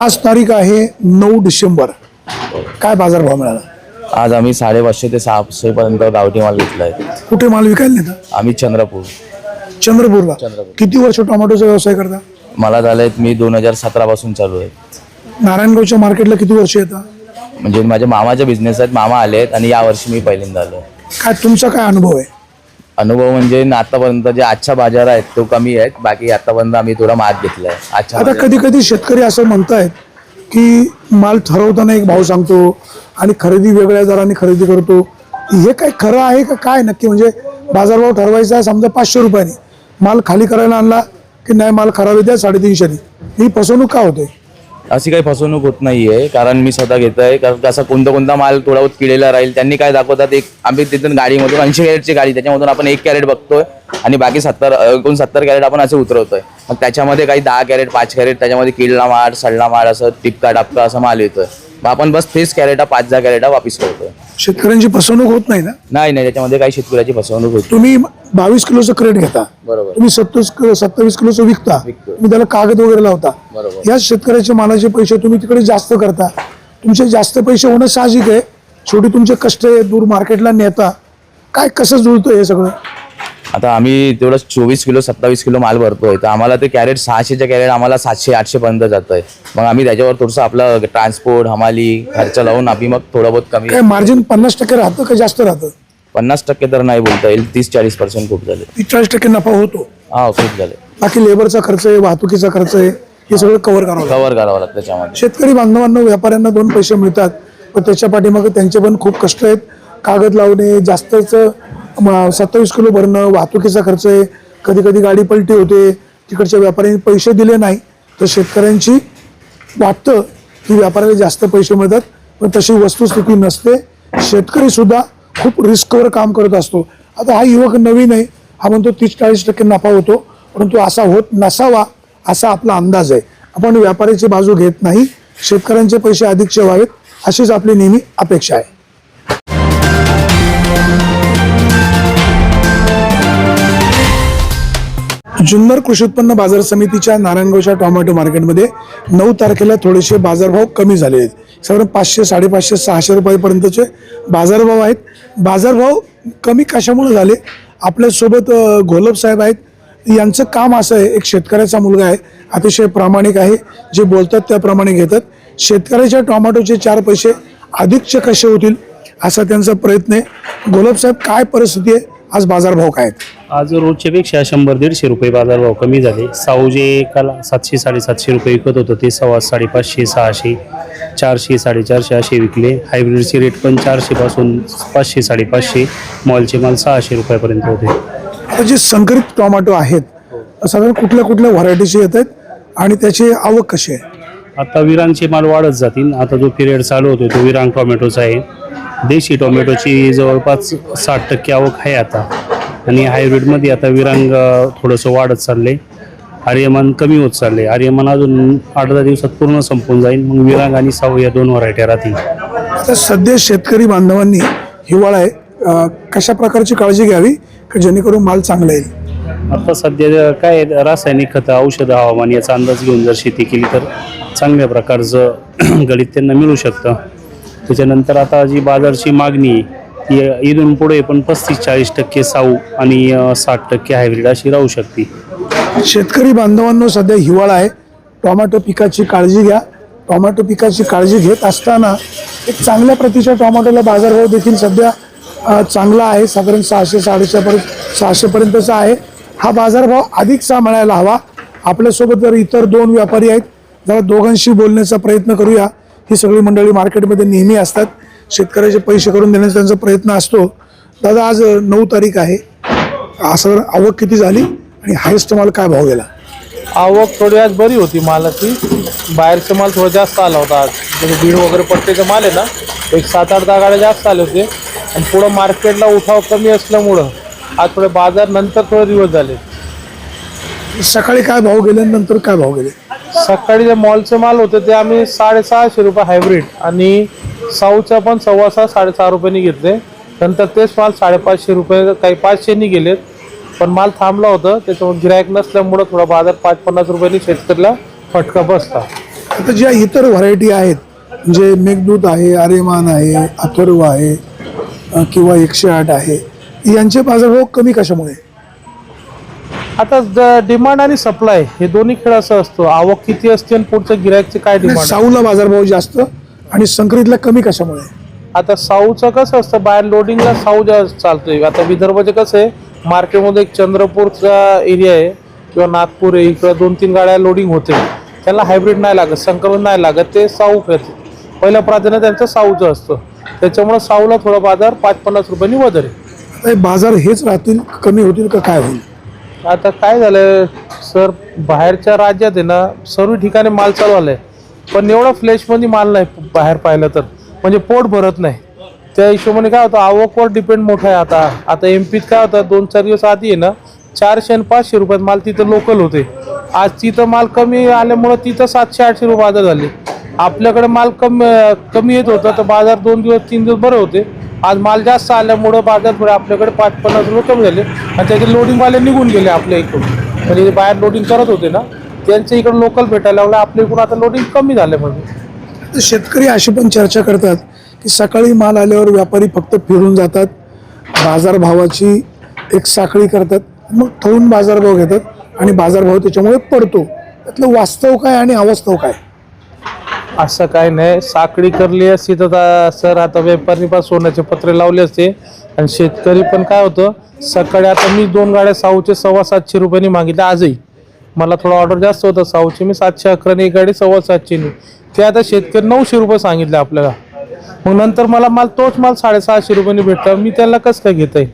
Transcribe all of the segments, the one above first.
आज तारीख आहे नऊ डिसेंबर. काय बाजारभाव मिळाला? आज आम्ही साडेपाचशे ते सहाशे पर्यंत गावठी माल घेतलाय कुठे माल विकायला नेता? आम्ही चंद्रपूर. चंद्रपूरला? चंद्रपूर. किती वर्ष टोमॅटोचा व्यवसाय करता? मला झालंय मी दोन हजार सतरा पासून चालू आहे. नारायणगावच्या मार्केटला किती वर्ष येतात म्हणजे माझ्या मामाचे बिझनेस आहेत मामा आले आहेत आणि यावर्षी मी पहिल्यांदा आलो काय तुमचा काय अनुभव आहे? अनुभव म्हणजे आतापर्यंत जे आजच्या बाजार आहेत तो कमी आहेत. बाकी आतापर्यंत आम्ही थोडा मात घेतलाय. आजच्या आता बाजारात. कधी कधी शेतकरी असं म्हणतायत की माल ठरवताना एक भाव सांगतो आणि खरेदी वेगळ्या दराने खरेदी करतो. हे काय खरं आहे का काय नक्की? म्हणजे बाजारभाव ठरवायचा आहे समजा पाचशे रुपयाने. माल खाली करायला आणला की नाही माल खराब येते साडेतीनशेने. ही फसवणूक का होते? अशी काही फसवणूक होत नाही आहे कारण मी स्वतः घेतोय. कारण कसं कोणता कोणता माल थोडा बहुत किडेला राहील त्यांनी काय दाखवतात एक आम्ही तिथून गाडीमधून ऐंशी कॅरेटची गाडी त्याच्यामधून आपण एक कॅरेट बघतोय आणि बाकी सत्तर एकोणसत्तर कॅरेट आपण असे उतरवतोय. मग त्याच्यामध्ये काही दहा कॅरेट पाच कॅरेट त्याच्यामध्ये किडला माळ सडला माळ असं टिपका टापका असं माल येतोय. मग आपण बस तेच कॅरेटा पाच दहा कॅरेटा वापिस करतोय. शेतकऱ्यांची फसवणूक होत नाही ना? नाही नाही त्याच्यामध्ये काही शेतकऱ्याची फसवणूक होती तुम्ही बावीस किलोचं क्रेट घेता. बरोबर. तुम्ही सत्तावीस किलो सत्तावीस किलोचं विकता. विकतो. तुम्ही त्याला कागद वगैरे लावता. बरोबर. या शेतकऱ्याचे मालाचे पैसे तुम्ही तिकडे जास्त करता. तुमचे जास्त पैसे होणं साहजिक आहे. शेवटी तुमचे कष्ट आहे दूर मार्केटला नेता. काय कसं जुळतं हे सगळं? आता आम्ही तेवढं चोवीस किलो सत्तावीस किलो माल भरतोय. तर आम्हाला ते कॅरेट सहाशेच्या कॅरेट आम्हाला सातशे आठशे पर्यंत जात आहे मग आम्ही त्याच्यावर थोडंसं आपलं ट्रान्सपोर्ट हमाली खर्च लावून आम्ही मग थोडं बहुत कमी काय मार्जिन पन्नास टक्के राहतं का जास्त राहतं? पन्नास टक्के तर नाही बोलता येईल तीस चाळीस पर्सेंट खूप झाले. तीस चाळीस टक्के नफा होतो. हा खूप झाले. बाकी लेबरचा खर्च आहे वाहतुकीचा खर्च आहे हे सगळं कव्हर करावं लागतं. कव्हर करावं लागतं त्याच्यामध्ये. शेतकरी बांधवांना व्यापाऱ्यांना दोन पैसे मिळतात. पण त्याच्या पाठीमागे त्यांचे पण खूप कष्ट आहेत. कागद लावणे जास्तच सत्तावीस किलो भरणं वाहतुकीचा खर्च आहे. कधी कधी गाडी पलटी होते. तिकडच्या व्यापाऱ्यांनी पैसे दिले नाही. तर शेतकऱ्यांची वाटतं की व्यापाऱ्याला जास्त पैसे मिळतात. पण तशी वस्तुस्थिती नसते. शेतकरी सुद्धा खूप रिस्कवर काम करत असतो. आता हा युवक नवीन आहे. हा म्हणतो तीस चाळीस टक्के नफा होतो. परंतु असा होत नसावा असा आपला अंदाज आहे. आपण व्यापाऱ्याची बाजू घेत नाही. शेतकऱ्यांचे पैसे अधिकचे व्हावेत अशीच आपली नेहमी अपेक्षा आहे. जुन्नर कृषी उत्पन्न बाजार समितीच्या नारायणगावच्या टोमॅटो मार्केटमध्ये नऊ तारखेला थोडेसे बाजारभाव कमी झाले आहेत. साधारण पाचशे साडेपाचशे सहाशे रुपयापर्यंतचे बाजारभाव आहेत. बाजारभाव कमी कशामुळे झाले? आपल्यासोबत घोलप साहेब आहेत. यांचं काम असं आहे एक शेतकऱ्याचा मुलगा आहे अतिशय प्रामाणिक आहे जे बोलतात त्याप्रमाणे घेतात. शेतकऱ्याच्या टोमॅटोचे चार पैसे अधिकचे कसे होतील असा त्यांचा प्रयत्न आहे. घोलप साहेब काय परिस्थिती आहे? आज बाजारभाव काय आहेत? आज रोजच्यापेक्षा शंभर दीडशे रुपये बाजारभाव कमी झाले. साऊ जे काल सातशे साडेसातशे रुपये विकत होतं. ते सव्वा साडेपाचशे सहाशे चारशे साडेचारशे असे विकले. हायब्रिडचे रेट पण चारशेपासून पाचशे साडेपाचशे मॉलचे माल सहाशे रुपयापर्यंत होते. जे संकरित टोमॅटो आहेत साधारण कुठल्या कुठल्या व्हरायटीचे येत आहेत आणि त्याची आवक कशी आहे? आता विरांगचे माल वाढत जातील. आता जो पिरियड चालू होतो तो विरांग टोमॅटोचा आहे. देशी टोमॅटोची जवळपास साठ टक्के आवक आहे आता. आणि हायब्रिडमध्ये आता विरांग थोडंसं वाढत चालले आर्यमान कमी होत चालले आर्यमान अजून आठ दहा दिवसात पूर्ण संपून जाईल. मग विरांग आणि साऊ या दोन व्हरायट्या राहतील. आता सध्या शेतकरी बांधवांनी हिवाळा आहे. कशा प्रकारची काळजी घ्यावी की जेणेकरून माल चांगला येईल? आता सध्या काय रासायनिक खतं औषधं हवामान याचा अंदाज घेऊन जर शेती केली तर चांगल्या प्रकारचं गणित त्यांना मिळू शकतं. त्याच्यानंतर आता जी बाजारची मागणी आहे, इथून पुढे पण पस्तीस चाळीस टक्के साऊ आणि साठ टक्के हायब्रिड अशी राहू शकते. शेतकरी बांधवांनो सध्या हिवाळा आहे. टोमॅटो पिकाची काळजी घ्या. टोमॅटो पिकाची काळजी घेत असताना एक चांगल्या प्रतीच्या टोमॅटोला बाजारभाव देखील सध्या चांगला आहे. साधारण सहाशे साडेशे सहाशेपर्यंतचा आहे. हा बाजारभाव अधिकचा मिळायला हवा. आपल्यासोबत जर इतर दोन व्यापारी आहेत जरा दोघांशी बोलण्याचा प्रयत्न करूया. ही सगळी मंडळी मार्केटमध्ये नेहमी असतात. शेतकऱ्याचे पैसे करून देण्याचा त्यांचा प्रयत्न असतो. दादा आज नऊ तारीख आहे. असं आवक किती झाली आणि हायेस्ट माल काय भाव गेला? आवक थोडी आज बरी होती मालाची. बाहेरचा माल थोडा जास्त आला होता आज. म्हणजे बीड वगैरे पट्टीचा माल आहे ना एक सात आठ दहा गाड्या जास्त आले होते. आणि पुढं मार्केटला उठाव कमी असल्यामुळं आज थोडे बाजार नंतर थोडे दिवस झाले. सकाळी काय भाव गेले नंतर काय भाव गेले? सकाळी जे मॉलचे माल होते ते आम्ही साडेसहाशे रुपये हायब्रिड आणि साऊच्या पण सव्वा सहा साडेसहा रुपयांनी घेतले. नंतर तेच माल साडेपाचशे रुपये काही पाचशेनी गेलेत. पण माल थांबला होतं. त्याच्यामुळे गिरायक नसल्यामुळं थोडा बाजार पाच पन्नास रुपयांनी शेतकऱ्याला फटका बसला. आता ज्या इतर व्हरायटी आहेत म्हणजे मेघदूत आहे आर्यमान आहे अथर्व आहे किंवा एकशे आठ आहे यांचे बाजारभाव कमी कशामुळे? आता डिमांड आणि सप्लाय हे दोन्ही खेळ असं असतो. आवक किती असते आणि पुढचं गिरायकचे काय डिमांड साऊला बाजारभाव जास्त? आणि संकरितला कमी कशामुळे? आता साऊचं कसं असतं बाहेर लोडिंगला साऊ जास्त चालतोय. आता विदर्भाचे कसं आहे मार्केटमध्ये एक चंद्रपूरचा एरिया आहे किंवा नागपूर आहे इकडं दोन तीन गाड्या लोडिंग होते. त्याला हायब्रिड नाही लागत संकलन नाही लागत ते साऊ खेळते पहिलं प्राधान्य त्यांचं साऊचं असतं. त्याच्यामुळे साऊला थोडा बाजार पाच पन्नास रुपयांनी वदर आहे आता हे बाजार हेच राहतील कमी होतील का काय होईल? आता काय झालं सर बाहेरच्या राज्यात आहे ना सर्व ठिकाणी माल चालू आलाय. पण एवढा फ्लेशमध्ये माल नाही बाहेर पाहिलं तर. म्हणजे पोट भरत नाही. त्या हिशोबाने काय होतं आवकवर डिपेंड मोठा आहे आता. आता एम पीत काय होतं दोन चार दिवस आधी आहे ना चारशे आणि पाचशे रुपयात माल तिथं लोकल होते. आज तिथं माल कमी आल्यामुळं तिथं सातशे आठशे रुपये बाजार झाले. आपल्याकडे माल कमी कमी येत होता तर बाजार दोन दिवस तीन दिवस बरे होते. आज माल जास्त आल्यामुळं बाजार थोडे आपल्याकडे पाच पन्नास रुपये कमी झाले. आणि त्याचे लोडिंगवाले निघून गेले आपल्या इकडून. म्हणजे बाहेर लोडिंग करत होते ना. त्यांच्या इकडे लोकल भेटायला लागलं आपल्या इकडून आता लोडिंग कमी झालं म्हणजे तर शेतकरी अशी पण चर्चा करतात की सकाळी माल आल्यावर व्यापारी फक्त फिरून जातात बाजारभावाची एक साखळी करतात मग ठेवून बाजारभाव घेतात आणि बाजारभाव त्याच्यामुळे पडतो. त्यातलं वास्तव काय आणि अवास्तव काय? असं काय नाही. साखळी करली असती तर सर आता व्यापारी पण सोन्याचे पत्रे लावले असते. आणि शेतकरी पण काय होतं सकाळी आता मी दोन गाड्या साऊचे सव्वा सातशे रुपयांनी मागितल्या आजही. मला थोडा ऑर्डर जास्त होता साऊची मी सातशे अकराने एक गाडी सव्वा सातशेनी ते आता शेतकरी नऊशे रुपये सांगितले आपल्याला. मग नंतर मला माल तोच माल साडेसहाशे रुपयांनी भेटला. मी त्याला कसं काय घेत आहे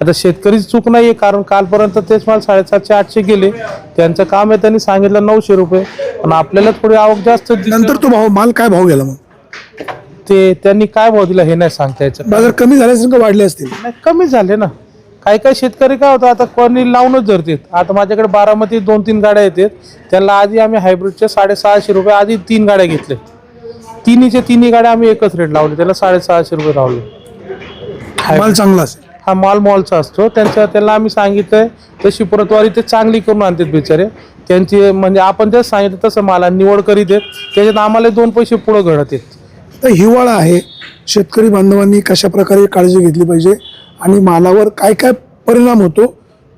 आता शेतकरीची चूक नाही आहे कारण कालपर्यंत तेच माल साडेसातशे आठशे गेले. त्यांचं काम आहे त्यांनी सांगितलं नऊशे रुपये. पण आपल्याला थोडी आवक जास्त दिसली. नंतर तो भाव माल काय भाव गेला मग? ते त्यांनी काय भाव दिला हे नाही सांगता यायचं. बाजार कमी झाल्यासारखं का वाढले असतील. नाही कमी झाले ना. काही काही शेतकरी काय होतं आता कोणी लावूनच धरतात. आता माझ्याकडे बारामती दोन तीन गाड्या येतात. त्याला आधी आम्ही हायब्रिडचे साडेसहाशे रुपये आधी तीन गाड्या घेतले. तिन्हीचे तिन्ही गाड्या आम्ही एकच रेट लावले. त्याला साडेसहाशे रुपये लावले. माल चांगला हा मॉल मॉलचा असतो. त्यांच्या त्याला आम्ही सांगितलंय तशी प्रतवारी ते चांगली करून आणतात बिचारे. त्यांची म्हणजे आपण जसं सांगितलं तसं मला निवड करीत आहेत. त्याच्यात आम्हाला दोन पैसे पुढं घडत आहेत. तर हिवाळा आहे. शेतकरी बांधवांनी कशा प्रकारे काळजी घेतली पाहिजे? आणि मालावर काय काय परिणाम होतो?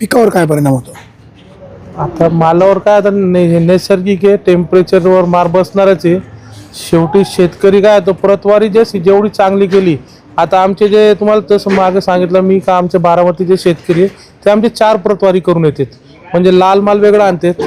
पिकावर काय परिणाम होतो? आता मालावर काय आता नै- नैसर्गिक आहे टेम्परेचरवर मार बसणारच आहे. शेवटी शेतकरी काय तो प्रतवारी जशी जेवढी चांगली केली आता आमचे जे तुम्हाला तसं मागे सांगितलं मी का आमचे बारामतीचे शेतकरी आहे, ते आमचे चार प्रतवारी करून येतात. म्हणजे लाल माल वेगळा आणतात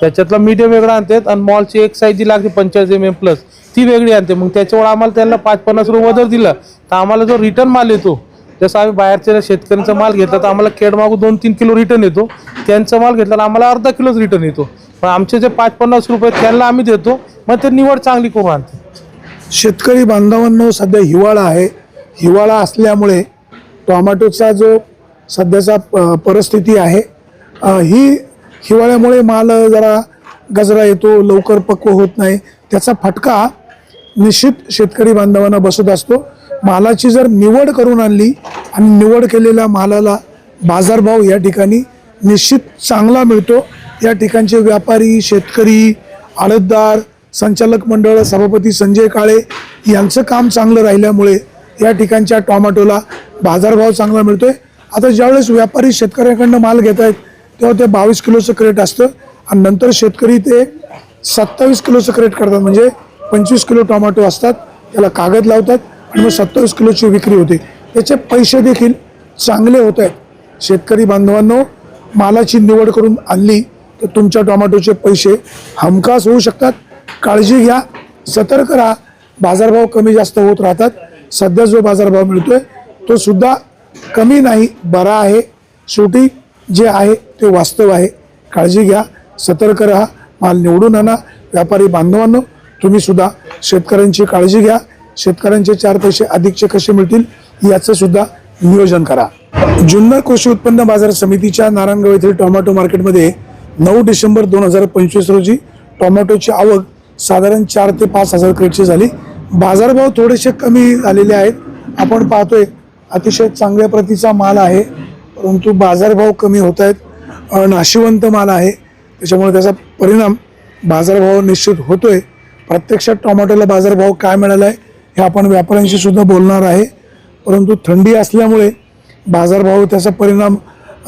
त्याच्यातला मीडियम वेगळा आणतात आणि मॉलची एक साईज जी लागते पंचाळीस एम एम प्लस ती वेगळी आणते. मग त्याच्यावर आम्हाला त्यांना पाच पन्नास रुपये वजन दिलं. तर आम्हाला जो रिटर्न माल येतो जसं आम्ही बाहेरच्या शेतकऱ्यांचा माल घेतला तर आम्हाला केड मागू दोन तीन किलो रिटर्न येतो. त्यांचा माल घेतला तर आम्हाला अर्धा किलोच रिटर्न येतो. पण आमचे जे पाच पन्नास रुपये आहेत, त्यांना आम्ही देतो मग ते निवड चांगली करून आणते. शेतकरी बांधवांनो सध्या हिवाळा आहे. हिवाळा असल्यामुळे टोमॅटोचा जो सध्याचा प- परिस्थिती आहे ही हिवाळ्यामुळे माल जरा गजरा येतो लवकर पक्व होत नाही. त्याचा फटका निश्चित शेतकरी बांधवांना बसत असतो. मालाची जर निवड करून आणली आणि निवड केलेल्या मालाला बाजारभाव या ठिकाणी निश्चित चांगला मिळतो. या ठिकाणचे व्यापारी शेतकरी आडतदार संचालक मंडळ सभापती संजय काळे यांचं काम चांगलं राहिल्यामुळे या ठिकाणच्या टॉमॅटोला बाजारभाव चांगला मिळतोय. आता ज्यावेळेस व्यापारी शेतकऱ्याकडनं माल घेत आहेत तेव्हा ते बावीस किलोचं क्रेट असतं आणि नंतर शेतकरी ते सत्तावीस किलोचं क्रेट करतात. म्हणजे पंचवीस किलो टोमॅटो असतात त्याला कागद लावतात किंवा सत्तावीस किलोची विक्री होते. त्याचे पैसे देखील चांगले होत आहेत. शेतकरी बांधवांनो मालाची निवड करून आणली तर तुमच्या टोमॅटोचे पैसे हमखास होऊ शकतात. काळजी घ्या सतर्क राहा. बाजारभाव कमी जास्त होत राहतात. सध्या जो बाजारभाव मिळतोय तो सुद्धा कमी नाही बरा आहे. शेवटी जे आहे ते वास्तव आहे. काळजी घ्या सतर्क राहा. माल निवडून आणा. व्यापारी बांधवांनो तुम्ही सुद्धा शेतकऱ्यांची काळजी घ्या. शेतकऱ्यांचे चार पैसे अधिकचे कसे मिळतील याचं सुद्धा नियोजन करा. जुन्नर कृषी उत्पन्न बाजार समितीच्या नारायणगाव येथील टोमॅटो मार्केटमध्ये नऊ डिसेंबर दोन हजार पंचवीस रोजी टोमॅटोची आवक साधारण चार ते पाच हजार क्रेटची झाली. बाजारभाव थोडेसे कमी झालेले आहेत. आपण पाहतोय अतिशय चांगल्या प्रतीचा माल आहे परंतु बाजारभाव कमी होत आहेत. नाशिवंत माल आहे. त्याच्यामुळे त्याचा परिणाम बाजारभाव निश्चित होतोय. प्रत्यक्षात टोमॅटोला बाजारभाव काय मिळाला आहे हे आपण व्यापाऱ्यांशी सुद्धा बोलणार आहे. परंतु थंडी असल्यामुळे बाजारभाव त्याचा परिणाम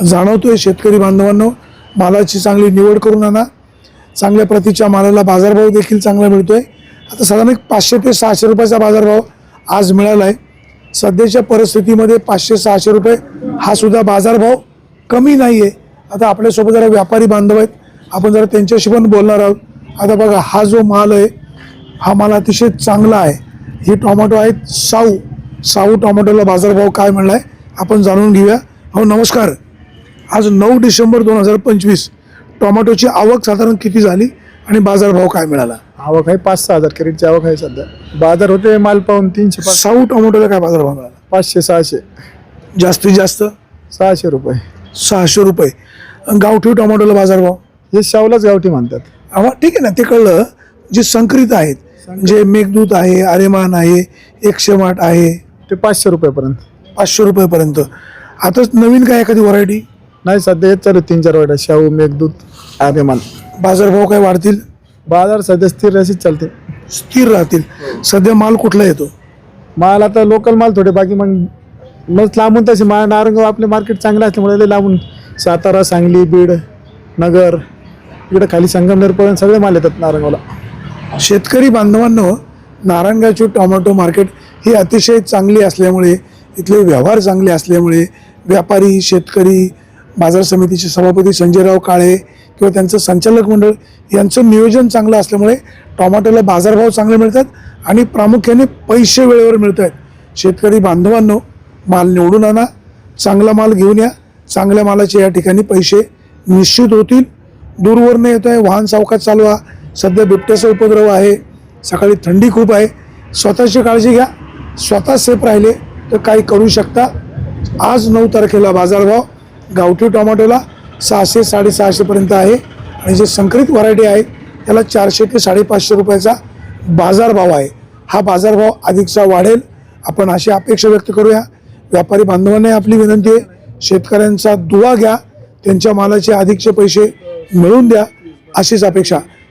जाणवतोय शेतकरी बांधवांनो. मालाची चांगली निवड करून आणा. चांगल्या प्रतीच्या मालाला बाजारभाव देखील चांगला मिळतोय. आता साधारण एक पाचशे ते सहाशे रुपयाचा बाजारभाव आज मिळाला आहे सध्याच्या परिस्थितीमध्ये पाचशे सहाशे रुपये हा सुद्धा बाजारभाव कमी नाही आहे आता आपल्यासोबत जरा व्यापारी बांधव आहेत. आपण जरा त्यांच्याशी पण बोलणार आहोत. आता बघा हा जो माल आहे हा माल अतिशय चांगला आहे. हे टोमॅटो आहेत साऊ. साऊ टोमॅटोला बाजारभाव काय मिळला आहे आपण जाणून घेऊया. हो नमस्कार. आज नऊ डिसेंबर दोन हजार पंचवीस टोमॅटोची आवक साधारण किती झाली आणि बाजारभाव काय मिळाला? आवक आहे पाच सहा हजार कॅरेटची आवक आहे सध्या. बाजार होते माल पाहून तीनशे पाच. साऊ टोमॅटोला काय बाजारभाव मिळाला? पाचशे सहाशे. जास्तीत जास्त? सहाशे रुपये. सहाशे रुपये. गावठी टोमॅटोला बाजारभाव? हे शावलाच गावठी म्हणतात. आम्हा ठीक आहे ना ते कळलं. जे संकरित आहेत जे मेघदूत आहे आर्यमान आहे एकशे आठ आहे. ते पाचशे रुपयापर्यंत. पाचशे रुपयेपर्यंत. आताच नवीन काय एखादी व्हरायटी नाही सध्या हेच चालू तीन चार वाटा शाहू मेघदूत आर्यमान. बाजारभाव काय वाढतील? बाजार सध्या स्थिर अशीच चालते स्थिर राहतील. सध्या माल कुठला येतो? माल आता लोकल माल थोडे बाकी मग मग लांबून तसे मा नारंगाव आपले मार्केट चांगलं असल्यामुळे लय लांबून. सातारा सांगली बीड नगर इकडे खाली संगमनेरपर्यंत सगळे माल येतात नारंगावला. शेतकरी बांधवांनो नारायणगावची टोमॅटो मार्केट ही अतिशय चांगली असल्यामुळे इथले व्यवहार चांगले असल्यामुळे व्यापारी शेतकरी बाजार समितीचे सभापती संजयराव काळे किंवा त्यांचं संचालक मंडळ यांचं नियोजन चांगलं असल्यामुळे टोमॅटोला बाजारभाव चांगले मिळतात आणि प्रामुख्याने पैसे वेळेवर मिळत आहेत शेतकरी बांधवांनो माल निवडून आणा चांगला माल घेऊन या चांगल्या मालाचे या ठिकाणी पैसे निश्चित होतील. दूरवरनं येतो आहे वाहन सावकाश चालवा सध्या बिबट्याचा उपद्रव आहे. सकाळी थंडी खूप आहे. स्वतःची काळजी घ्या. स्वतः सेफ राहिले तर काही करू शकता. आज नऊ तारखेला बाजारभाव गावठी टोमॅटोला सहाशे साडेसहाशेपर्यंत आहे. आणि जे संकरित व्हरायटी आहे त्याला चारशे ते साडेपाचशे रुपयाचा बाजारभाव आहे. हा बाजारभाव अधिकचा वाढेल. आपण अशी अपेक्षा व्यक्त करूया. व्यापारी बांधवांना आपली विनंती आहे. शेतकऱ्यांचा दुवा घ्या. त्यांच्या मालाचे अधिकचे पैसे मिळवून द्या. अशीच अपेक्षा.